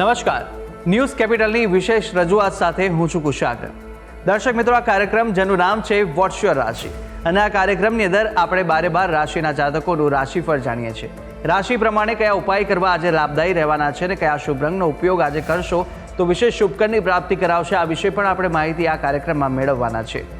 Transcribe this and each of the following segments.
નમસ્કાર. ન્યૂઝ કેપિટલની વિશેષ રજૂઆત સાથે હું છું કુશાગર. દર્શક મિત્રો, આ કાર્યક્રમ જેનું નામ છે વોટ્સ રાશિ. અને આ કાર્યક્રમની અંદર આપણે બારે બાર રાશિના જાતકોનું રાશિફળ જાણીએ છીએ. રાશિ પ્રમાણે કયા ઉપાય કરવા આજે લાભદાયી રહેવાના છે અને કયા શુભ રંગનો ઉપયોગ આજે કરશો, તો વિશેષ શુભકરની પ્રાપ્તિ કરાવશે. આ વિશે પણ આપણે માહિતી આ કાર્યક્રમમાં મેળવવાના છે.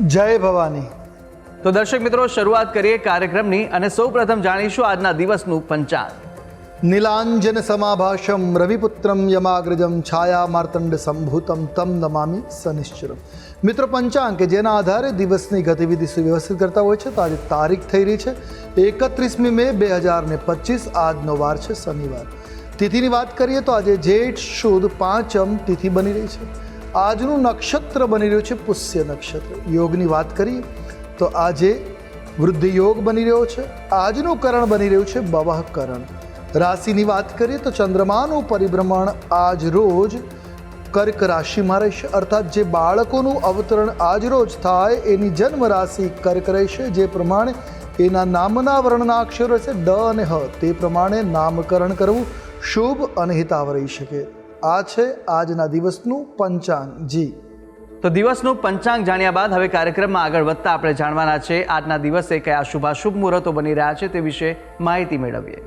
જય ભવાની. તો દર્શક મિત્રો શરૂઆત કરીએ કાર્યક્રમની અને સૌપ્રથમ જાણીશું આજના દિવસનું પંચાંગ નીલાંજન સમાભાષમ રવિપુત્રમ યમાગ્રજમ છાયા માર્તંડ સંભૂતમ તમ નમામી સનિશ્ચરમ. મિત્રો પંચાંગ કે જેના આધારે દિવસની ગતિવિધિ સુવ્યવસ્થિત કરતા હોય છે તો આજે તારીખ થઈ રહી છે એકત્રીસમી મે બે હજાર ને પચીસ આજનો વાર છે શનિવાર. તિથિની વાત કરીએ તો આજે જેઠ શુદ્ધ પાંચમ તિથિ બની રહી છે. આજનું નક્ષત્ર બની રહ્યું છે પુષ્ય નક્ષત્ર. યોગની વાત કરીએ તો આજે વૃદ્ધિ યોગ બની રહ્યો છે. આજનું કરણ બની રહ્યું છે બવહ કરણ. રાશિની વાત કરીએ તો ચંદ્રમાનું પરિભ્રમણ આજ રોજ કર્ક રાશિમાં રહેશે. અર્થાત જે બાળકોનું અવતરણ આજ રોજ થાય એની જન્મ રાશિ કર્ક રહેશે. જે પ્રમાણે એના નામના વર્ણના અક્ષરો રહેશે ડ અને હ. તે પ્રમાણે નામકરણ કરવું શુભ અને હિતાવ રહી શકે. આ છે આજના દિવસનું પંચાંગ. જી. તો દિવસનું પંચાંગ જાણ્યા બાદ હવે કાર્યક્રમમાં આગળ વધતા આપણે જાણવાના છે આજના દિવસે કયા શુભાશુભ મુહૂર્તો બની રહ્યા છે તે વિશે માહિતી મેળવીએ.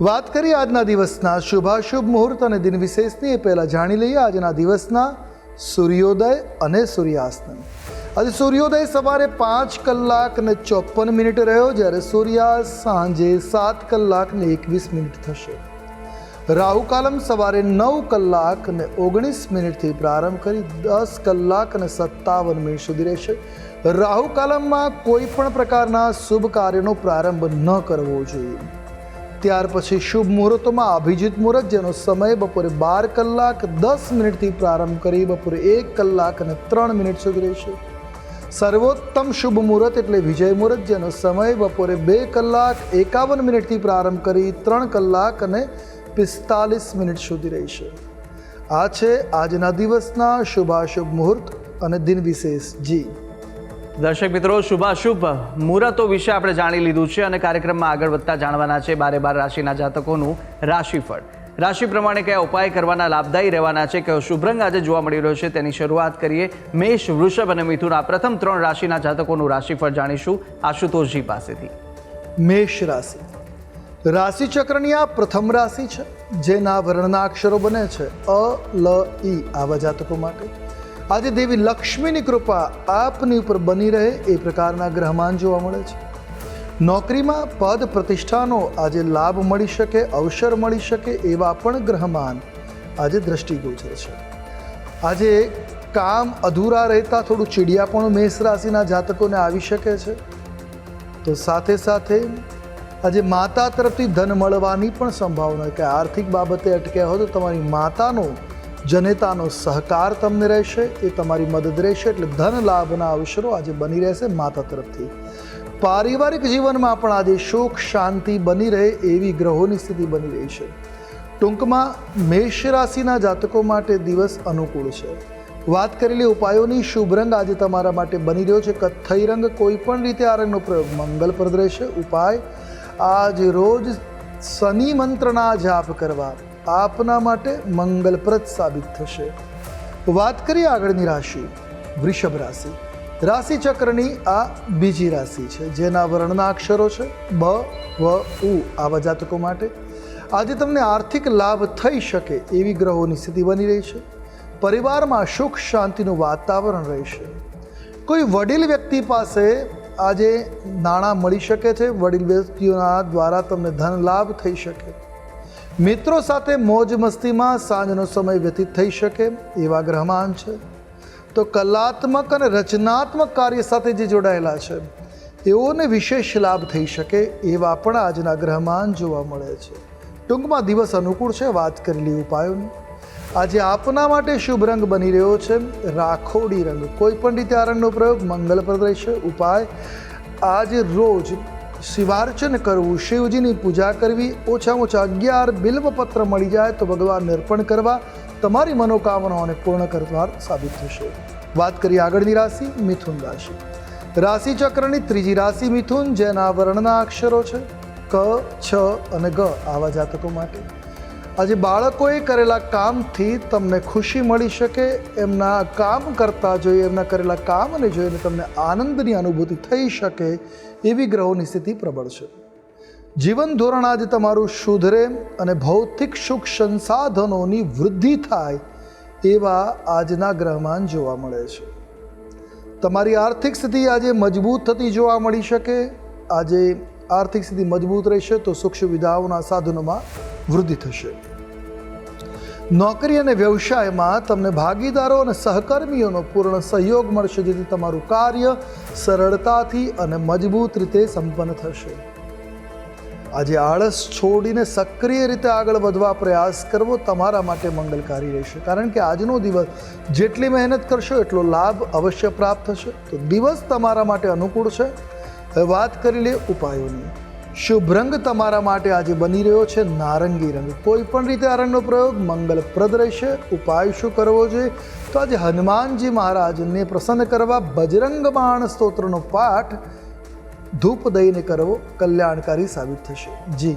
વાત કરીએ આજના દિવસના શુભાશુભ મુહૂર્ત અને દિન વિશેષની એ પહેલાં જાણી લઈએ આજના દિવસના સૂર્યોદય અને સૂર્યાસ્ત. આજે સૂર્યોદય સવારે પાંચ કલાક ને ચોપન મિનિટ રહ્યો જ્યારે સૂર્યાસ્ત સાંજે સાત કલાક ને એકવીસ મિનિટ થશે. રાહુકાલમ સવારે નવ કલાક ને ઓગણીસ મિનિટથી પ્રારંભ કરી દસ કલાક અને સત્તાવન મિનિટ સુધી રહેશે. રાહુકાલમમાં કોઈ પણ પ્રકારના શુભ કાર્યનો પ્રારંભ ન કરવો જોઈએ. ત્યાર પછી શુભ મુહૂર્તોમાં અભિજીત મુહૂર્ત, જેનો સમય બપોરે બાર કલાક દસ મિનિટથી પ્રારંભ કરી બપોરે એક કલાક અને ત્રણ મિનિટ સુધી રહેશે. સર્વોત્તમ શુભ મુહૂર્ત એટલે વિજય મુહૂર્ત, જેનો સમય બપોરે બે કલાક એકાવન મિનિટથી પ્રારંભ કરી ત્રણ કલાક અને પિસ્તાલીસ મિનિટ સુધી રહેશે. આ છે આજના દિવસના શુભાશુભ મુહૂર્ત અને દિન વિશેષ જી. દર્શક મિત્રો શુભાશુભ મુહૂર્તો વિશે આપણે જાણી લીધું છે અને કાર્યક્રમમાં આગળ વધતા જાણવાના છે બારે બાર રાશિના જાતકોનું રાશિફળ. રાશિ પ્રમાણે કયા ઉપાય કરવાના લાભદાયી રહેવાના છે કયો શુભ રંગ આજે જોવા મળી રહ્યો છે તેની શરૂઆત કરીએ મેષ વૃષભ અને મિથુન. આ પ્રથમ ત્રણ રાશિના જાતકોનું રાશિફળ જાણીશું આશુતોષજી પાસેથી. મેષ રાશિ. રાશિ ચક્રની આ પ્રથમ રાશિ છે, જેના વર્ણના અક્ષરો બને છે, અ, લ, ઈ, આવા જાતકો માટે. આજે દેવી લક્ષ્મીની કૃપા આપની ઉપર બની રહે એ પ્રકારના ગ્રહમાન જોવા મળે છે. નોકરીમાં પદ પ્રતિષ્ઠાનો આજે લાભ મળી શકે, અવસર મળી શકે એવા પણ ગ્રહમાન આજે દ્રષ્ટિગોચર છે. આજે કામ અધૂરા રહેતા થોડું ચીડિયાપણું મેષ રાશિના જાતકોને આવી શકે છે. તો સાથે સાથે આજે માતા તરફથી ધન મળવાની પણ સંભાવના કે આર્થિક બાબતે અટક્યા હોય તો તમારી માતાનો, જનેતાનો સહકાર તમને રહેશે, એ તમારી મદદ રહેશે, એટલે ધન લાભના અવસરો આજે બની રહેશે માતા તરફથી. પારિવારિક જીવનમાં પણ આજે સુખ શાંતિ બની રહે એવી ગ્રહોની સ્થિતિ બની રહી છે. ટૂંકમાં, મેષ રાશિના જાતકો માટે દિવસ અનુકૂળ છે. વાત કરેલી ઉપાયોની શુભ રંગ આજે તમારા માટે બની રહ્યો છે. કથ્થઈ રંગ કોઈ પણ રીતે આ રંગનો પ્રયોગ મંગલપ્રદ રહેશે. ઉપાય આજ રોજ શનિ મંત્રના જાપ કરવા આપના માટે મંગલપ્રદ સાબિત થશે. વાત કરીએ આગળની રાશિ, વૃષભ રાશિ. રાશિ ચક્રની આ બીજી રાશિ છે, જેના વર્ણના અક્ષરો છે, બ, વ, ઉ, આવા જાતકો માટે. આજે તમને આર્થિક લાભ થઈ શકે એવી ગ્રહોની સ્થિતિ બની રહી છે. પરિવારમાં સુખ શાંતિનું વાતાવરણ રહેશે કોઈ વડીલ વ્યક્તિ પાસે આજે નાણાં મળી શકે છે, વડીલ વ્યક્તિઓના દ્વારા તમને ધન લાભ થઈ શકે. મિત્રો સાથે મોજ મસ્તીમાં સાંજનો સમય વ્યતીત થઈ શકે એવા ગ્રહમાન છે. તો કલાત્મક અને રચનાત્મક કાર્ય સાથે જે જોડાયેલા છે, એઓને વિશેષ લાભ થઈ શકે એવા પણ આજના ગ્રહમાન જોવા મળે છે. ટૂંકમાં દિવસ અનુકૂળ છે, વાત કરેલી ઉપાયોની. આજે આપના માટે શુભ રંગ બની રહ્યો છે રાખોડી રંગ. કોઈ પણ રીતે આ રંગનો પ્રયોગ મંગલપ્રદ રહેશે. ઉપાય, આજે રોજ શિવાર્ચન કરવું. શિવજીની પૂજા કરવી. ઓછામાં ઓછા અગિયાર બિલ્વપત્ર મળી જાય તો ભગવાનને અર્પણ કરવા. તમારી મનોકામનાઓને પૂર્ણ કરવા સાબિત થશે. વાત કરીએ આગળની રાશિ, મિથુન રાશિ. રાશિ ચક્રની ત્રીજી રાશિ મિથુન, જેના વર્ણના અક્ષરો છે ક, છ અને ગ. આવા જાતકો માટે. આજે બાળકોએ કરેલા કામથી તમને ખુશી મળી શકે, એમના કામ કરતા જોઈએ એમના કરેલા કામને જોઈને તમને આનંદની અનુભૂતિ થઈ શકે એવી ગ્રહોની સ્થિતિ પ્રબળ છે. જીવન ધોરણ આજે તમારું સુધરે અને ભૌતિક સુખ સંસાધનોની વૃદ્ધિ થાય એવા આજના ગ્રહમાન જોવા મળે છે. તમારી આર્થિક સ્થિતિ આજે મજબૂત થતી જોવા મળી શકે. આજે આર્થિક સ્થિતિ મજબૂત રહેશે તો સુખ સુવિધાઓના સાધનોમાં વૃદ્ધિ થશે. નોકરી અને વ્યવસાયમાં તમને ભાગીદારો અને સહકર્મીઓનો પૂર્ણ સહયોગ મળશે, જેથી તમારું કાર્ય સરળતાથી અને મજબૂત રીતે સંપન્ન થશે. આજે આળસ છોડીને સક્રિય રીતે આગળ વધવા પ્રયાસ કરવો તમારા માટે મંગલકારી રહેશે. કારણ કે આજનો દિવસ જેટલી મહેનત કરશો, એટલો લાભ અવશ્ય પ્રાપ્ત થશે. તો દિવસ તમારા માટે અનુકૂળ છે. હવે વાત કરી લે ઉપાયોની. શુભ રંગ તમારા માટે આજે બની રહ્યો છે નારંગી રંગ. કોઈ પણ રીતે આ રંગનો પ્રયોગ મંગલપ્રદ રહેશે, ઉપાય શું કરવો જોઈએ? તો આજે હનુમાનજી મહારાજને પ્રસન્ન કરવા બજરંગ બાણ સ્તોત્રનો પાઠ ધૂપ દઈને કરવો કલ્યાણકારી સાબિત થશે. જી.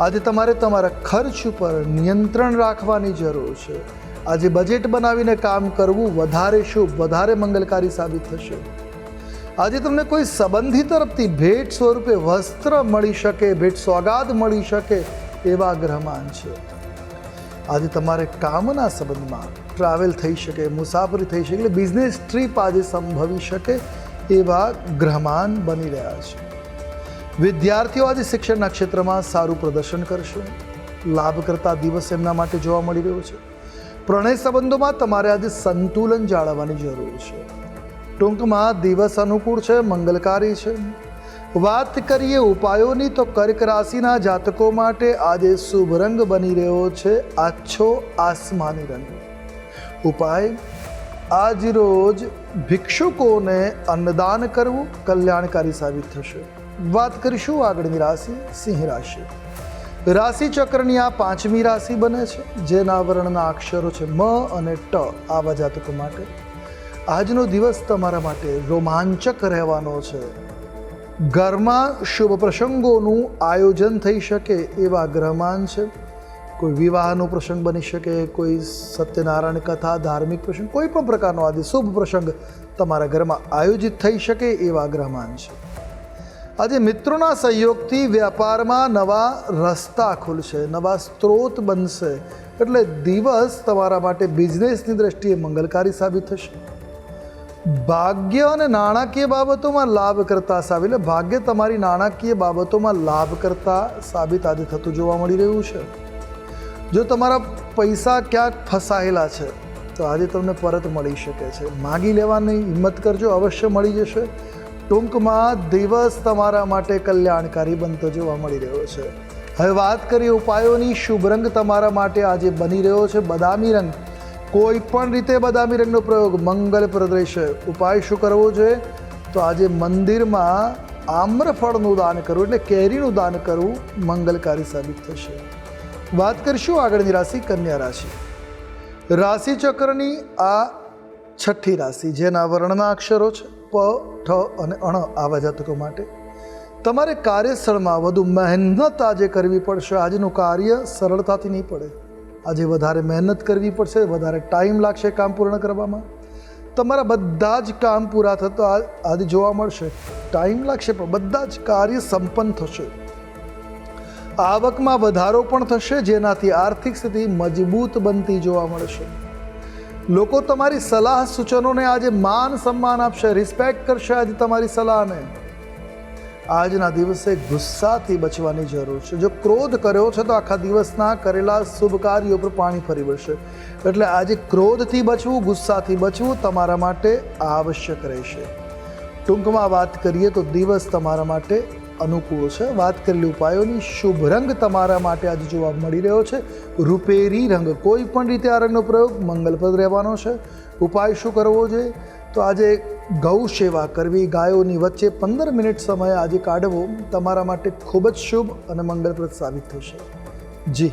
આજે તમારે તમારા ખર્ચ ઉપર નિયંત્રણ રાખવાની જરૂર છે. આજે બજેટ બનાવીને કામ કરવું વધારે શુભ, વધારે મંગલકારી સાબિત થશે. આજે તમને કોઈ સંબંધી તરફથી ભેટ સ્વરૂપે વસ્ત્ર મળી શકે, ભેટ સોગાદ મળી શકે એવા ગ્રહમાન છે. આજે તમારે કામના સંબંધમાં ટ્રાવેલ થઈ શકે, મુસાફરી થઈ શકે, એટલે બિઝનેસ ટ્રીપ આજે સંભવી શકે એવા ગ્રહમાન બની રહ્યા છે. વિદ્યાર્થીઓ આજે શિક્ષણના ક્ષેત્રમાં સારું પ્રદર્શન કરશે. લાભ કરતા દિવસ એમના માટે જોવા મળી રહ્યો છે. પ્રણય સંબંધોમાં તમારે આજે સંતુલન જાળવવાની જરૂર છે. ટૂંકમાં દિવસ અનુકૂળ છે, મંગલકારી છે. વાત કરીએ ઉપાયોની તો કર્ક રાશિના જાતકો માટે આજે શુભ રંગ બની રહ્યો છે, આછો આસમાની રંગ. ઉપાય, આજ રોજ ભિક્ષુકોને અન્નદાન કરવું કલ્યાણકારી સાબિત થશે. વાત કરીશું આગળની રાશિ સિંહ રાશિ. રાશિ ચક્રની આ પાંચમી રાશિ બને છે, જેના વર્ણના અક્ષરો છે મ અને ટ આવા જાતકો માટે. આજનો દિવસ તમારા માટે રોમાંચક રહેવાનો છે. ઘરમાં શુભ પ્રસંગોનું આયોજન થઈ શકે એવા ગ્રહમાન છે. કોઈ વિવાહનો પ્રસંગ બની શકે, કોઈ સત્યનારાયણ કથા, ધાર્મિક પ્રસંગ, કોઈ પણ પ્રકારનો આદિ શુભ પ્રસંગ તમારા ઘરમાં આયોજિત થઈ શકે એવા ગ્રહમાન છે. આજે મિત્રોના સહયોગથી વ્યાપારમાં નવા રસ્તા ખુલશે, નવા સ્ત્રોત બનશે. એટલે દિવસ તમારા માટે બિઝનેસની દ્રષ્ટિએ મંગલકારી સાબિત થશે. ભાગ્ય અને નાણાકીય બાબતોમાં લાભ કરતા સાબિત, એટલે ભાગ્ય તમારી નાણાકીય બાબતોમાં લાભ કરતા સાબિત આજે થતું જોવા મળી રહ્યું છે. જો તમારા પૈસા ક્યાંક ફસાયેલા છે, તો આજે તમને પરત મળી શકે છે. માગી લેવાની હિંમત કરજો, અવશ્ય મળી જશે. ટૂંકમાં દિવસ તમારા માટે કલ્યાણકારી બનતો જોવા મળી રહ્યો છે. હવે વાત કરીએ ઉપાયોની, શુભ રંગ તમારા માટે આજે બની રહ્યો છે બદામી રંગ. કોઈ પણ રીતે બદામી રંગનો પ્રયોગ મંગલપ્રદ રહેશે. ઉપાય શું કરવો જોઈએ? તો આજે મંદિરમાં આમ્રફળનું દાન કરવું એટલે કેરીનું દાન કરવું મંગલકારી સાબિત થશે. વાત કરીશું આગળની રાશિ, કન્યા રાશિ. રાશિ ચક્રની આ છઠ્ઠી રાશિ, જેના વર્ણના અક્ષરો છે. પ, ઠ અને અણ આવા જાતકો માટે. તમારે કાર્યસ્થળમાં વધુ મહેનત આજે કરવી પડશે. આજનું કાર્ય સરળતાથી નહીં પડે. આજે વધારે મહેનત કરવી પડશે, વધારે ટાઈમ લાગશે કામ પૂર્ણ કરવામાં. તમારા બધા જ કામ પૂરા થતા આજે જોવા મળશે. ટાઈમ લાગશે પણ બધા જ કાર્ય સંપન્ન થશે. આવકમાં વધારો પણ થશે, જેનાથી આર્થિક સ્થિતિ મજબૂત બનતી જોવા મળશે. લોકો તમારી સલાહ સૂચનોને આજે માન સન્માન આપશે રિસ્પેક્ટ કરશે આજે તમારી સલાહને. આજના દિવસે ગુસ્સાથી બચવાની જરૂર છે. જો ક્રોધ કર્યો છે તો આખા દિવસના કરેલા શુભ કાર્યો પર પાણી ફરી વળશે. એટલે આજે ક્રોધથી બચવું, ગુસ્સાથી બચવું તમારા માટે આવશ્યક રહેશે. ટૂંકમાં વાત કરીએ તો દિવસ તમારા માટે અનુકૂળ છે. વાત કરેલી ઉપાયોની, શુભ રંગ તમારા માટે આજે જોવા મળી રહ્યો છે. રૂપેરી રંગ, કોઈ પણ રીતે આ રંગનો પ્રયોગ મંગલપ્રદ રહેવાનો છે. ઉપાય શું કરવો જોઈએ? તો આજે ગૌ સેવા કરવી, ગાયોની વચ્ચે પંદર મિનિટ સમય આજે કાઢવો, તમારા માટે ખૂબ જ શુભ અને મંગલપ્રદ સાબિત થશે. જી.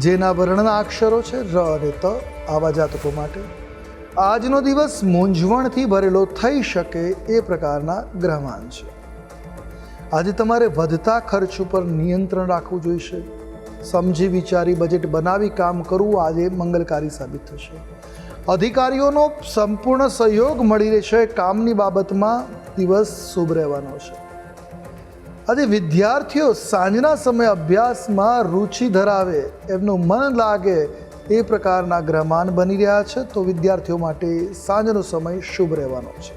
જેના વર્ણના અક્ષરો છે ર અને ત આવા જાતકો માટે. આજનો દિવસ મૂંઝવણથી ભરેલો થઈ શકે એ પ્રકારના ગ્રહમાન છે આજે તમારે વધતા ખર્ચ ઉપર નિયંત્રણ રાખવું જોઈશે. સમજી વિચારી બજેટ બનાવી કામ કરવું આજે મંગલકારી સાબિત થશે. અધિકારીઓનો સંપૂર્ણ સહયોગ મળી રહેશે. કામની બાબતમાં દિવસ શુભ રહેવાનો છે. આજે વિદ્યાર્થીઓ સાંજના સમયે અભ્યાસમાં રુચિ ધરાવે, એમનું મન લાગે, એ પ્રકારના ગ્રહમાન બની રહ્યા છે. તો વિદ્યાર્થીઓ માટે સાંજનો સમય શુભ રહેવાનો છે.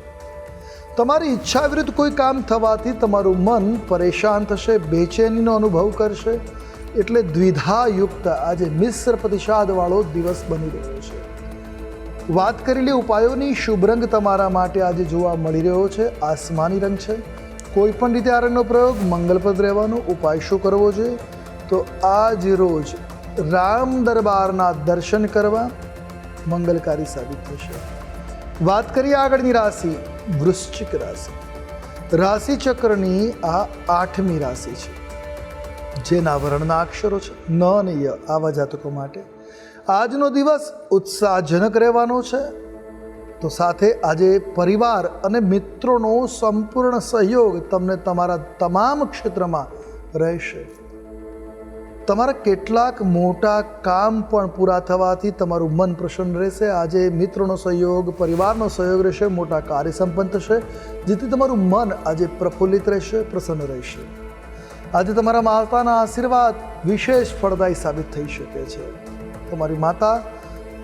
તમારી ઈચ્છા વિરુદ્ધ કોઈ કામ થવાથી તમારું મન પરેશાન થશે, બેચેનીનો અનુભવ કરશે, એટલે દ્વિધાયુક્ત આજે મિશ્ર પ્રતિસાદવાળો દિવસ બની રહ્યો છે. વાત કરી લે ઉપાયોની શુભ રંગ તમારા માટે આજે જોવા મળી રહ્યો છે. આસમાની રંગ છે. કોઈ પણ રીતે આરણનો પ્રયોગ મંગલપ્રદ રહેવાનો ઉપાય શું કરવો જોઈએ? તો આજ રોજ રામ દરબારના દર્શન કરવા મંગલકારી સાબિત થશે. વાત કરીએ આગળની રાશિ, વૃશ્ચિક રાશિ. રાશિ ચક્રની આ આઠમી રાશિ છે. જેના વર્ણના અક્ષરો છે ન અને ય આવા જાતકો માટે. આજનો દિવસ ઉત્સાહજનક રહેવાનો છે. તો સાથે આજે પરિવાર અને મિત્રોનો સંપૂર્ણ સહયોગ તમને તમારા તમામ ક્ષેત્રમાં રહેશે. તમારા કેટલાક મોટા કામ પણ પૂરા થવાથી તમારું મન પ્રસન્ન રહેશે. આજે મિત્રોનો સહયોગ, પરિવારનો સહયોગ રહેશે, મોટા કાર્ય સંપન્ન થશે, જેથી તમારું મન આજે પ્રફુલ્લિત રહેશે, પ્રસન્ન રહેશે. આજે તમારા માતાના આશીર્વાદ વિશેષ ફળદાયી સાબિત થઈ શકે છે. તમારી માતા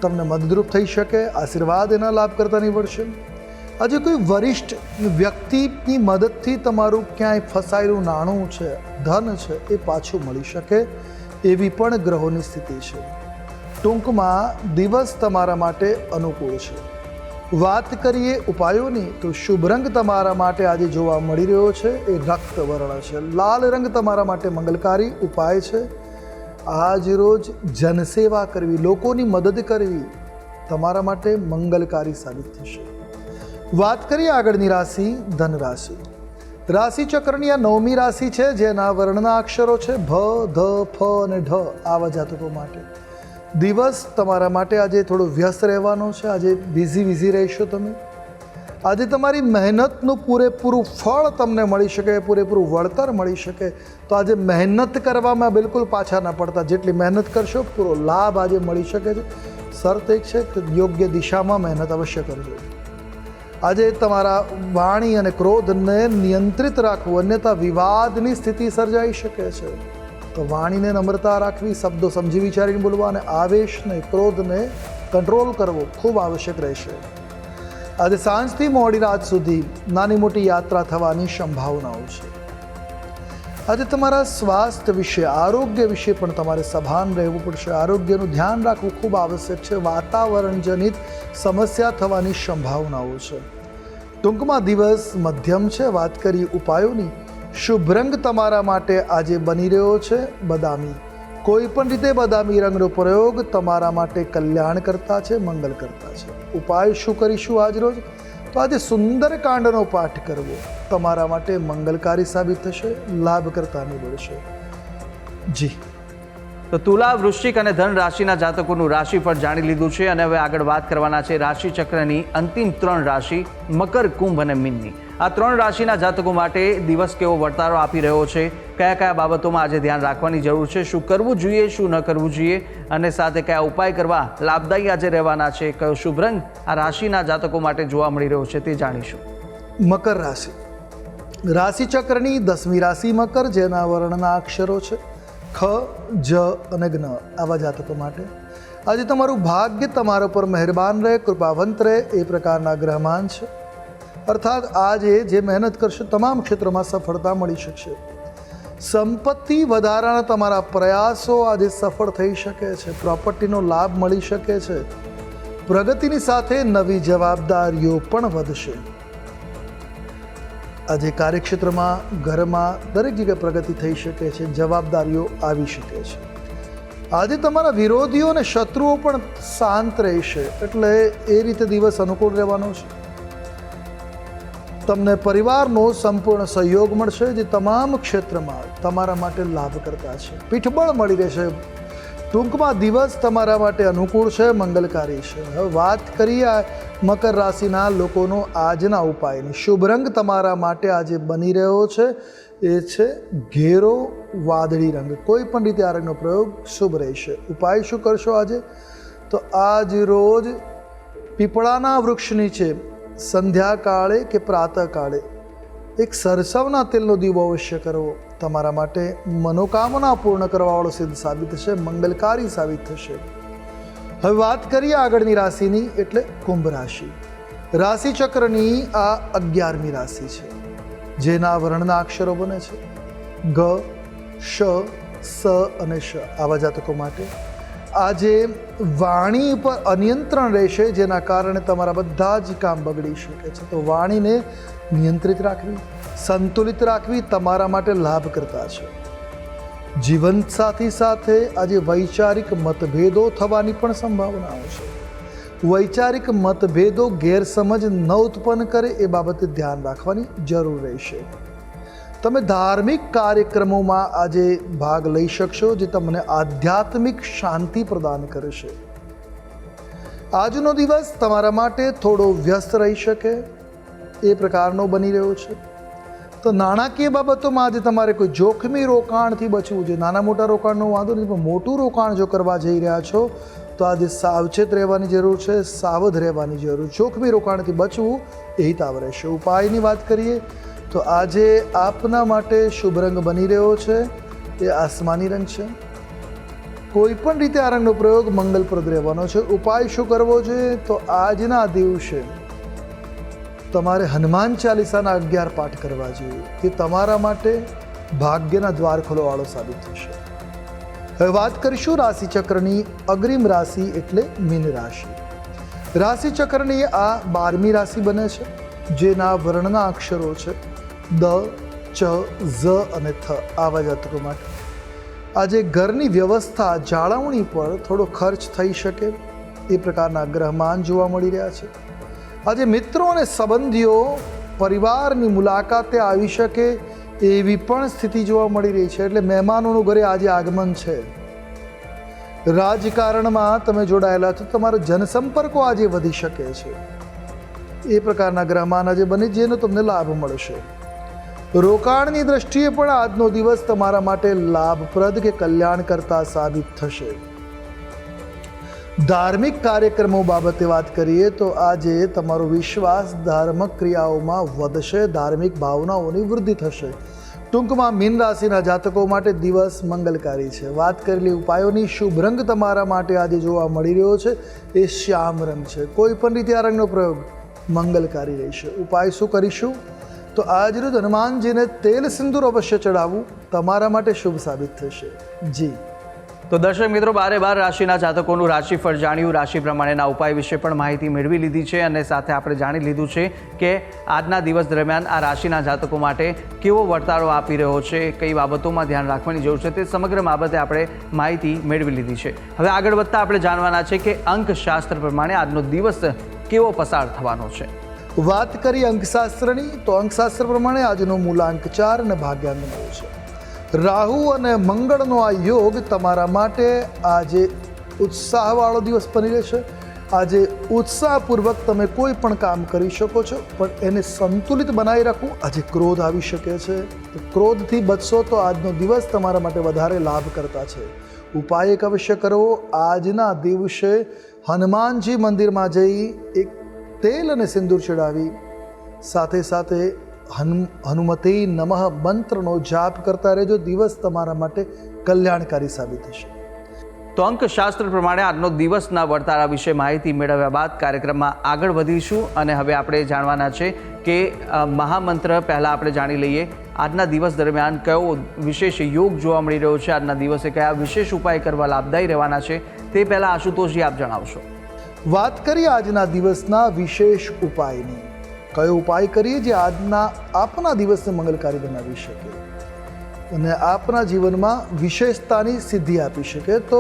તમને મદદરૂપ થઈ શકે, આશીર્વાદ એના લાભ કરતા નીવડશે આજે કોઈ વરિષ્ઠ વ્યક્તિની મદદથી તમારું ક્યાંય ફસાયેલું નાણું છે, ધન છે, એ પાછું મળી શકે એવી પણ ગ્રહોની સ્થિતિ છે. ટૂંકમાં દિવસ તમારા માટે અનુકૂળ છે. વાત કરીએ ઉપાયોની, તો શુભ રંગ તમારા માટે આજે જોવા મળી રહ્યો છે, એ રક્ત વર્ણ છે. લાલ રંગ તમારા માટે મંગલકારી ઉપાય છે આજ રોજ જનસેવા કરવી, લોકોની મદદ કરવી તમારા માટે મંગલકારી સાબિત થશે. વાત કરીએ આગળની રાશિ ધન રાશિ રાશિ ચક્રની આ નવમી રાશિ છે, જેના વર્ણના અક્ષરો છે ભ, ધ, ફ અને ઢ, આવા જાતકો માટે. દિવસ તમારા માટે આજે થોડો વ્યસ્ત રહેવાનો છે, આજે બિઝી બિઝી રહેશો તમે. આજે તમારી મહેનતનું પૂરેપૂરું ફળ તમને મળી શકે, પૂરેપૂરું વળતર મળી શકે. તો આજે મહેનત કરવામાં બિલકુલ પાછા ન પડતા. જેટલી મહેનત કરશો, પૂરો લાભ આજે મળી શકે છે. શરત એક છે કે યોગ્ય દિશામાં મહેનત અવશ્ય કરજો. આજે તમારા વાણી અને ક્રોધને નિયંત્રિત રાખવું, અન્યથા વિવાદની સ્થિતિ સર્જાઈ શકે છે. તો વાણીને નમ્રતા રાખવી, શબ્દો સમજી વિચારીને બોલવા અને આવેશને, ક્રોધને કંટ્રોલ કરવો ખૂબ આવશ્યક રહેશે. આજે સાંજથી મોડી રાત સુધી નાની મોટી યાત્રા થવાની સંભાવનાઓ છે. આજે તમારા સ્વાસ્થ્ય વિશે, આરોગ્ય વિશે પણ તમારે સભાન રહેવું પડશે. આરોગ્યનું ધ્યાન રાખવું ખૂબ આવશ્યક છે. વાતાવરણજનિત સમસ્યા થવાની સંભાવનાઓ છે. ટૂંકમાં દિવસ મધ્યમ છે. વાત કરી ઉપાયોની. શુભ રંગ તમારા માટે આજે બની રહ્યો છે. બદામી. કોઈ પણ રીતે બદામી રંગનો પ્રયોગ તમારા માટે કલ્યાણ કરતા છે મંગલ કરતા છે. ઉપાય શું કરીશું આજ રોજ? તો આજે સુંદર કાંડનો પાઠ કરવો. તમારા માટે મંગલકારી સાબિત થશે, લાભ કરતા નીવડશે. જી. તો તુલા, વૃશ્ચિક અને ધન રાશિના જાતકોનું રાશિ પણ જાણી લીધું છે અને હવે આગળ વાત કરવાના છે રાશિ ચક્રની અંતિમ ત્રણ રાશિ, મકર, કુંભ અને મીનની. આ ત્રણ રાશિના જાતકો માટે દિવસ કેવો વર્તારો આપી રહ્યો છે? કયા કયા બાબતોમાં આજે ધ્યાન રાખવાની જરૂર છે? શું કરવું જોઈએ, શું ન કરવું જોઈએ? અને સાથે કયા ઉપાય કરવા લાભદાયી આજે રહેવાના છે? કયો શુભ રંગ આ રાશિના જાતકો માટે જોવા મળી રહ્યો છે તે જાણીશું. મકર રાશિ. રાશિચક્રની દસમી રાશિ મકર, જેના વર્ણના અક્ષરો છે ખ, જ અને જ્ઞ આવા જાતકો માટે. આજે તમારું ભાગ્ય તમારા પર મહેરબાન રહે, કૃપાવંત રહે, એ પ્રકારના ગ્રહમાન છે. અર્થાત આજે જે મહેનત કરશે, તમામ ક્ષેત્રમાં સફળતા મળી શકશે. સંપત્તિ વધારાના તમારા પ્રયાસો આજે સફળ થઈ શકે છે. પ્રોપર્ટીનો લાભ મળી શકે છે. પ્રગતિની સાથે નવી જવાબદારીઓ પણ વધશે. આજે કાર્યક્ષેત્રમાં, ઘરમાં દરેક જગ્યાએ પ્રગતિ થઈ શકે છે, જવાબદારીઓ આવી શકે છે. આજે તમારા વિરોધીઓ અને શત્રુઓ પણ શાંત રહેશે. એટલે એ રીતે દિવસ અનુકૂળ રહેવાનો છે. તમને પરિવારનો સંપૂર્ણ સહયોગ મળશે જે તમામ ક્ષેત્રમાં તમારા માટે લાભકર્તા છે. પીઠબળ મળી રહેશે. ટૂંકમાં દિવસ તમારા માટે અનુકૂળ છે, મંગલકારી છે. હવે વાત કરીએ મકર રાશિના લોકોનો આજના ઉપાયની. શુભ રંગ તમારા માટે આજે બની રહ્યો છે. એ છે ઘેરો વાદળી રંગ. કોઈ પણ રીતે આ રંગનો પ્રયોગ શુભ રહેશે. ઉપાય શું કરશો આજે? તો આજ રોજ પીપળાના વૃક્ષ નીચે સંધ્યાકાળે કે પ્રાતઃકાળે? એક સરસવના તેલનો દીવો અવશ્ય કરવો તમારા માટે મનોકામના પૂર્ણ કરવાવાળો સિદ્ધ સાબિત થશે, મંગલકારી સાબિત થશે. હવે વાત કરીએ આગળની રાશિની, એટલે કુંભ રાશિ. રાશિ ચક્રની આ અગિયારમી રાશિ છે, જેના વર્ણના અક્ષરો બને છે. ગ, શ, સ અને શ. આવા જાતકો માટે આજે વાણી પર અનિયંત્રણ રહેશે, જેના કારણે તમારા બધા જ કામ બગડી શકે છે. તો વાણીને નિયંત્રિત રાખવી, સંતુલિત રાખવી તમારા માટે લાભ કરતા છે. જીવન સાથી સાથે આજે વૈચારિક મતભેદો થવાની પણ સંભાવનાઓ છે. વૈચારિક મતભેદો ગેરસમજ ન ઉત્પન્ન કરે એ બાબતે ધ્યાન રાખવાની જરૂર રહેશે. તમે ધાર્મિક કાર્યક્રમોમાં આજે ભાગ લઈ શકશો જે તમને આધ્યાત્મિક શાંતિ પ્રદાન કરશે. આજનો દિવસ તમારા માટે થોડો વ્યસ્ત રહી શકે, એ પ્રકારનો બની રહ્યો છે. તો નાણાકીય બાબતોમાં આજે તમારે કોઈ જોખમી રોકાણથી બચવું જોઈએ. નાના મોટા રોકાણનો વાંધો નથી, પણ મોટું રોકાણ જો કરવા જઈ રહ્યા છો, તો આજે સાવચેત રહેવાની જરૂર છે, સાવધ રહેવાની જરૂર. જોખમી રોકાણથી બચવું એ હિતાવ રહેશે. ઉપાયની વાત કરીએ તો આજે આપના માટે શુભ રંગ બની રહ્યો છે. એ આસમાની રંગ છે. કોઈ પણ રીતે આ રંગનો પ્રયોગ મંગલપ્રદ રહેવાનો છે. ઉપાય શું કરવો જોઈએ તો આજના દિવસે તમારે હનુમાન ચાલીસાના અગિયાર પાઠ કરવા જોઈએ તે તમારા માટે ભાગ્યના દ્વાર ખોલવાળો સાબિત થશે. હવે વાત કરીશું રાશિચક્રની અગ્રિમ રાશિ એટલે મીન રાશિ. રાશિચક્રની આ બારમી રાશિ બને છે, જેના વર્ણના અક્ષરો છે. દ, ચ, ઝ અને થ આવા જાતકો માટે. આજે ઘરની વ્યવસ્થા જાળવણી પર થોડો ખર્ચ થઈ શકે એ પ્રકારના ગ્રહમાન જોવા મળી રહ્યા છે. આજે મિત્રો અને સંબંધીઓ પરિવારની મુલાકાતે આવી શકે એવી પણ સ્થિતિ જોવા મળી રહી છે. એટલે મહેમાનોનું ઘરે આજે આગમન છે. રાજકારણમાં તમે જોડાયેલા છો, તમારો જનસંપર્કો આજે વધી શકે છે. એ પ્રકારના ગ્રહમાન આજે બની, જેનો તમને લાભ મળશે. રોકાણની દ્રષ્ટિએ પણ આજનો દિવસ તમારા માટે લાભપ્રદ કે કલ્યાણકર્તા સાબિત થશે? ધાર્મિક કાર્યક્રમો બાબતે વાત કરીએ તો આજે તમારો વિશ્વાસ ધાર્મિક ક્રિયાઓમાં વધશે, ધાર્મિક ભાવનાઓની વૃદ્ધિ થશે. ટૂંકમાં મીન રાશિના જાતકો માટે દિવસ મંગલકારી છે. વાત કરેલી ઉપાયોની શુભ રંગ તમારા માટે આજે જોવા મળી રહ્યો છે. એ શ્યામ રંગ છે. કોઈ પણ રીતે આ રંગનો પ્રયોગ મંગલકારી રહેશે. ઉપાય શું કરીશું? તો આજરોજ હનુમાનજીને તેલ સિંદૂર અવશ્ય ચડાવવું તમારા માટે શુભ સાબિત થશે. જી. તો દર્શક મિત્રો, બારે બાર રાશિના જાતકોનું રાશિફળ જાણ્યું. રાશિ પ્રમાણેના ઉપાય વિશે પણ માહિતી મેળવી લીધી છે અને સાથે આપણે જાણી લીધું છે કે આજના દિવસ દરમિયાન આ રાશિના જાતકો માટે કેવો વર્તારો આપી રહ્યો છે, કઈ બાબતોમાં ધ્યાન રાખવાની જરૂર છે તે સમગ્ર બાબતે આપણે માહિતી મેળવી લીધી છે. હવે આગળ વધતા આપણે જાણવાના છે કે અંકશાસ્ત્ર પ્રમાણે આજનો દિવસ કેવો પસાર થવાનો છે. વાત કરી અંકશાસ્ત્રની, તો અંકશાસ્ત્ર પ્રમાણે આજનો મૂલાંક ચાર અને ભાગ્યાંક નવ છે. રાહુ અને મંગળનો આ યોગ તમારા માટે આજે ઉત્સાહવાળો દિવસ બની રહેશે. આજે ઉત્સાહપૂર્વક તમે કોઈ પણ કામ કરી શકો છો, પણ એને સંતુલિત બનાવી રાખવું આજે ક્રોધ આવી શકે છે. ક્રોધથી બચશો તો આજનો દિવસ તમારા માટે વધારે લાભ કરતા છે. ઉપાય એક અવશ્ય કરવો. આજના દિવસે હનુમાનજી મંદિરમાં જઈ એક તેલ અને સિંદૂર ચડાવી. સાથે સાથે હનુ, હનુમતી નમઃ મંત્રનો જાપ કરતા રહેજો. દિવસ તમારા માટે કલ્યાણકારી સાબિત થશે. તો અંકશાસ્ત્ર પ્રમાણે આજનો દિવસના વર્તારા વિશે માહિતી મેળવ્યા બાદ કાર્યક્રમમાં આગળ વધીશું અને હવે આપણે જાણવાના છે કે મહામંત્ર પહેલાં આપણે જાણી લઈએ. આજના દિવસ દરમિયાન કયો વિશેષ યોગ જોવા મળી રહ્યો છે? આજના દિવસે કયા વિશેષ ઉપાય કરવા લાભદાયી રહેવાના છે? તે પહેલાં આશુતોષજી આપ જણાવશો. વાત કરીએ આજના દિવસના વિશેષ ઉપાયની. કયો ઉપાય કરીએ જે આજના આપના દિવસને મંગલકારી બનાવી શકે? અને આપના જીવનમાં વિશેષતાની સિદ્ધિ આપી શકે? તો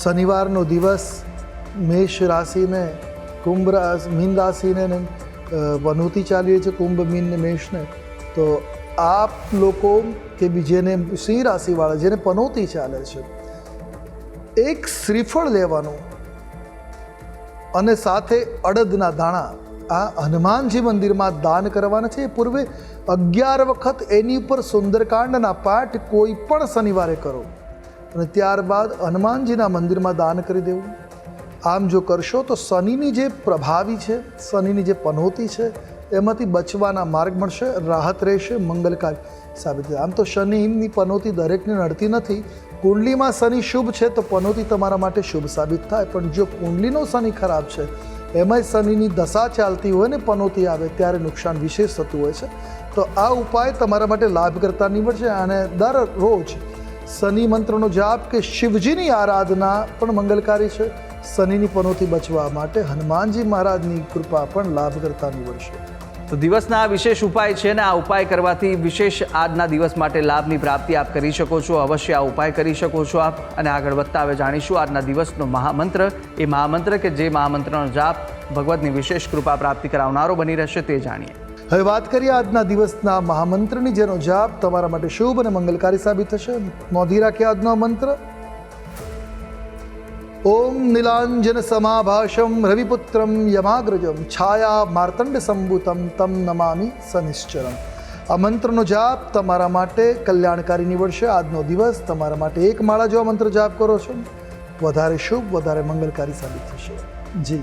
શનિવારનો દિવસ મેષ રાશિને કુંભ મીન રાશિને ચાલીએ વનોતી ચાલી રહી છે કુંભ, મીન મેષને તો આપ લોકો કે બી જેને સિંહ રાશિવાળા, જેને પનોતી ચાલે છે, એક શ્રીફળ લેવાનું અને સાથે અડદના દાણા. આ હનુમાનજી મંદિરમાં દાન કરવાના છે. એ પૂર્વે અગિયાર વખત એની ઉપર સુંદરકાંડના પાઠ કોઈ પણ શનિવારે કરો. અને ત્યારબાદ હનુમાનજીના મંદિરમાં દાન કરી દેવું. આમ જો કરશો તો શનિની જે પ્રભાવી છે, શનિની જે પનોતી છે, એમાંથી બચવાના માર્ગ મળશે, રાહત રહેશે મંગલકારી સાબિત આમ તો શનિની પનોતી દરેકને નડતી નથી. કુંડલીમાં શનિ શુભ છે તો પનોતી તમારા માટે શુભ સાબિત થાય. પણ જો કુંડલીનો શનિ ખરાબ છે, એમાંય શનિની દશા ચાલતી હોય ને પનોતી આવે ત્યારે નુકસાન વિશેષ થતું હોય છે. તો આ ઉપાય તમારા માટે લાભકર્તા નીવડશે અને દર રોજ શનિ મંત્રનો જાપ કે શિવજીની આરાધના પણ મંગલકારી છે. શનિની પનોથી બચવા માટે હનુમાનજી મહારાજની કૃપા પણ લાભકર્તા નીવડશે. તો દિવસના આ વિશેષ ઉપાય છે ને આ ઉપાય કરવાથી વિશેષ આજના દિવસ માટે લાભની પ્રાપ્તિ આપ કરી શકો છો. અવશ્ય આ ઉપાય કરી શકો છો આપ અને આગળ વધતા હવે જાણીશું આજના દિવસનો મહામંત્ર. એ મહામંત્ર કે જે મહામંત્રનો જાપ ભગવતની વિશેષ કૃપા પ્રાપ્તિ કરાવનારો બની રહેશે તે જાણીએ. હવે વાત કરીએ આજના દિવસના મહામંત્રની જેનો જાપ તમારા માટે શુભ અને મંગલકારી સાબિત થશે. નોંધી રાખીએ આજનો મંત્ર. ઓમ નીલાંજન સમાભાષમ રવિપુત્રમ યમાગ્રજમ છાયા માર્તંડ સંભૂતમ તમ નમામી સનિશ્ચરમ આ મંત્રનો જાપ તમારા માટે કલ્યાણકારી નીવડશે આજનો દિવસ તમારા માટે એક માળા જો આ મંત્ર જાપ કરો છો વધારે શુભ વધારે મંગલકારી સાબિત થશે જી